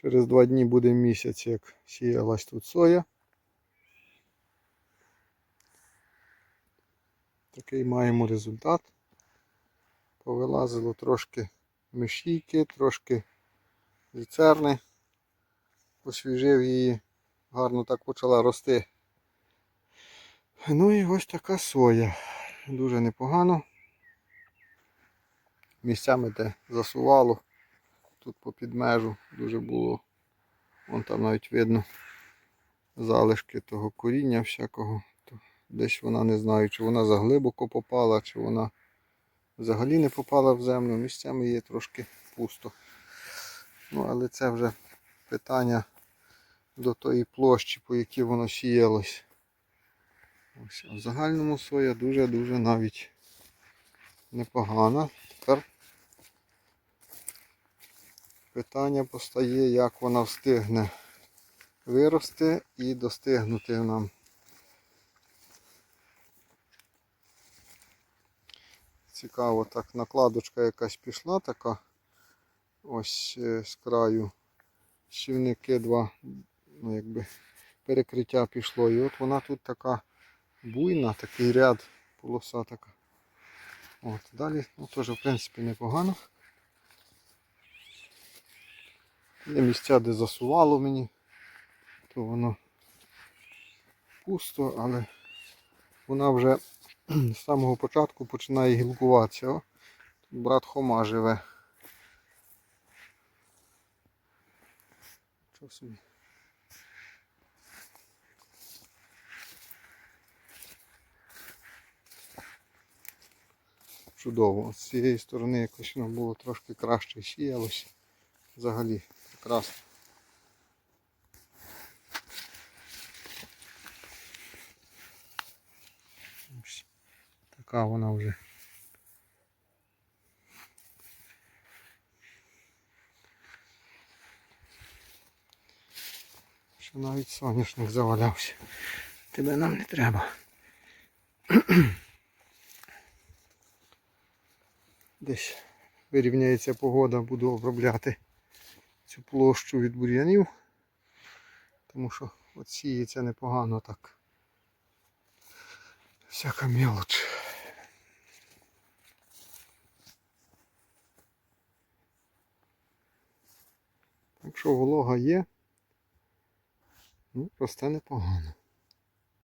Через два дні буде місяць, як сіялась тут соя. Такий маємо результат. Повилазило трошки мишійки, трошки люцерни. Освіжив її, гарно так почала рости. Ну і ось така соя. Дуже непогано. Місцями де засувало, тут по підмежу дуже було. Вон там навіть видно залишки того коріння всякого. Десь вона не знаю, чи вона заглибоко попала, чи вона взагалі не попала в землю. Місцями є трошки пусто. Ну, але це вже питання до тої площі, по якій воно сіялось. Ось, в загальному соя дуже-дуже навіть непогана. Питання постає, як вона встигне вирости і достигнути нам. Цікаво, так накладочка якась пішла така. Ось е, з краю щільники два, ну якби перекриття пішло. І от вона тут така буйна, такий ряд, полоса така. От, далі ну, теж в принципі непогано. Є місця, де засувало мені, то воно пусто, але вона вже з самого початку починає гілкуватися. О, тут брат Хома живе. Собі? Чудово. З цієї сторони якось воно було трошки краще сіялося. Взагалі Ось Така вона вже. Що навіть соняшник завалявся. Тебе нам не треба. Десь вирівняється погода, буду обробляти цю площу від бур'янів. Тому що от сіється непогано так. Всяка мелоч. Так що волога є, ну, росте непогано.